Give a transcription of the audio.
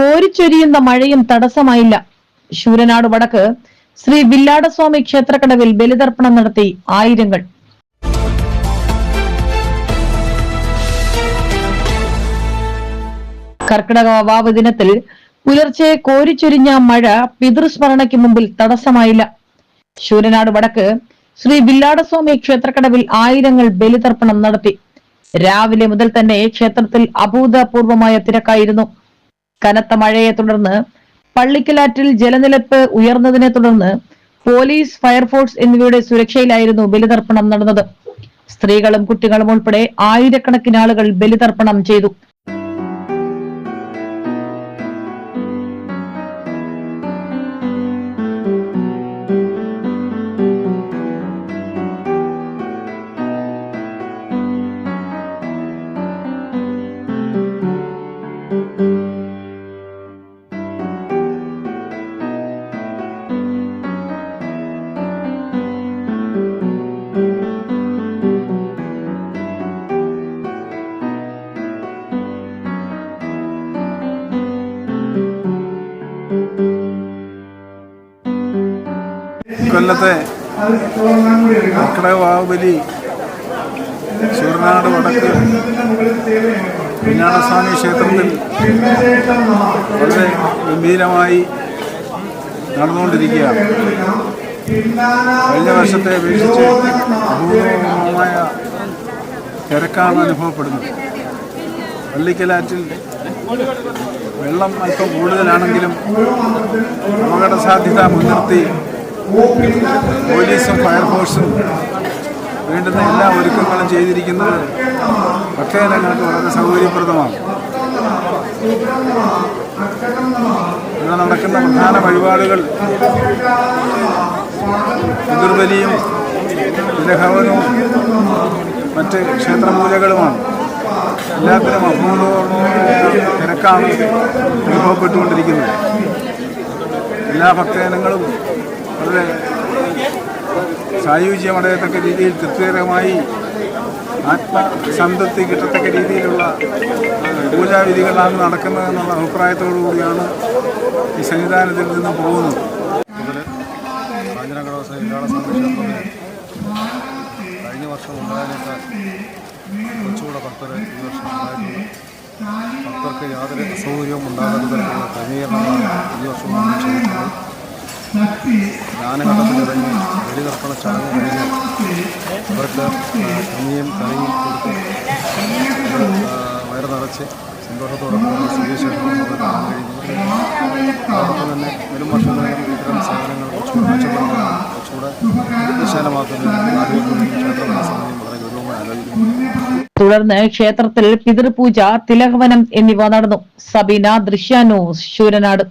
കോരിച്ചൊരിയുന്ന മഴയും തടസ്സമായില്ല. ശൂരനാട് വടക്ക് ശ്രീ വില്ലാടസ്വാമി ക്ഷേത്രക്കടവിൽ ബലിതർപ്പണം നടത്തി ആയിരങ്ങൾ. കർക്കിടക വാവ് ദിനത്തിൽ പുലർച്ചെ കോരിച്ചൊരിഞ്ഞ മഴ പിതൃസ്മരണയ്ക്ക് മുമ്പിൽ തടസ്സമായില്ല. ശൂരനാട് വടക്ക് ശ്രീ വില്ലാടസ്വാമി ക്ഷേത്രക്കടവിൽ ആയിരങ്ങൾ ബലിതർപ്പണം നടത്തി. രാവിലെ മുതൽ തന്നെ ക്ഷേത്രത്തിൽ അഭൂതപൂർവമായ തിരക്കായിരുന്നു. കനത്ത മഴയെ തുടർന്ന് പള്ളിക്കലാറ്റിൽ ജലനിരപ്പ് ഉയർന്നതിനെ തുടർന്ന് പോലീസ് ഫയർഫോഴ്സ് എന്നിവയുടെ സുരക്ഷയിലായിരുന്നു ബലിതർപ്പണം നടന്നത്. സ്ത്രീകളും കുട്ടികളും ഉൾപ്പെടെ ആയിരക്കണക്കിന് ആളുകൾ ബലിതർപ്പണം ചെയ്തു. കൊല്ലത്തെ കർക്കിടക വാവുബലി സൂര്യനാട് വടക്ക് പിന്നാടസ്വാമി ക്ഷേത്രത്തിൽ വളരെ ഗംഭീരമായി നടന്നുകൊണ്ടിരിക്കുകയാണ്. കഴിഞ്ഞ വർഷത്തെ അപേക്ഷിച്ച് അപൂർവമായ തിരക്കാണ് അനുഭവപ്പെടുന്നത്. പള്ളിക്കലാറ്റിൽ വെള്ളം അല്പം കൂടുതലാണെങ്കിലും അപകട സാധ്യത മുൻനിർത്തി പോലീസും ഫയർഫോഴ്സും വേണ്ടുന്ന എല്ലാ ഒരുക്കങ്ങളും ചെയ്തിരിക്കുന്നത് ഭക്തജനങ്ങൾക്ക് വളരെ സൗകര്യപ്രദമാണ്. ഇവിടെ നടക്കുന്ന പ്രധാന വഴിപാടുകൾ പിതൃബലിയും ഗ്രഹവനവും മറ്റ് ക്ഷേത്രപൂജകളുമാണ്. എല്ലാത്തിനും അപൂർവമായ തിരക്കാണ് അനുഭവപ്പെട്ടുകൊണ്ടിരിക്കുന്നത്. എല്ലാ ഭക്തജനങ്ങളും വളരെ സായുജ്യമടയത്തക്ക രീതിയിൽ തൃപ്തികരമായി ആത്മസംതൃപ്തി കിട്ടത്തക്ക രീതിയിലുള്ള പൂജാവിധികളാണ് നടക്കുന്നത് എന്നുള്ള അഭിപ്രായത്തോടു കൂടിയാണ് ഈ സന്നിധാനത്തിൽ നിന്ന് പോകുന്നത്. കഴിഞ്ഞ വർഷം ഉണ്ടായതിനേക്കാൾ കുറച്ചുകൂടെ ഭക്തർ ഈ വർഷം ഉണ്ടായിട്ടുണ്ട് ഭക്തർക്ക് യാതൊരു അസൗകര്യവും ഉണ്ടാകാത്ത തരത്തിലുള്ള ക്രമീകരണങ്ങളാണ് ഈ വർഷം നമ്മൾ ബലിതർപ്പണ ചടങ്ങ് കഴിഞ്ഞ് അവർക്ക് കഞ്ഞിയും കറിയും കൊടുത്ത് വയറ് നിറച്ച് സന്തോഷത്തോടെ പോകുന്ന സ്ഥിതിവിശേഷം നമുക്ക് കാണാൻ കഴിയുന്നത് അതോടൊപ്പം തന്നെ വരും വർഷങ്ങളിലും ഇത്തരം സേവനങ്ങൾ കുറച്ചുകൂടെ വളരെ ഗൗരവമായി ആലോചിക്കുന്നു. തുടർന്ന് ക്ഷേത്രത്തിൽ പിതൃപൂജ തിലകവനം എന്നിവ നടന്നു. സബീന ദൃശ്യാനൂസ് ശൂരനാട്.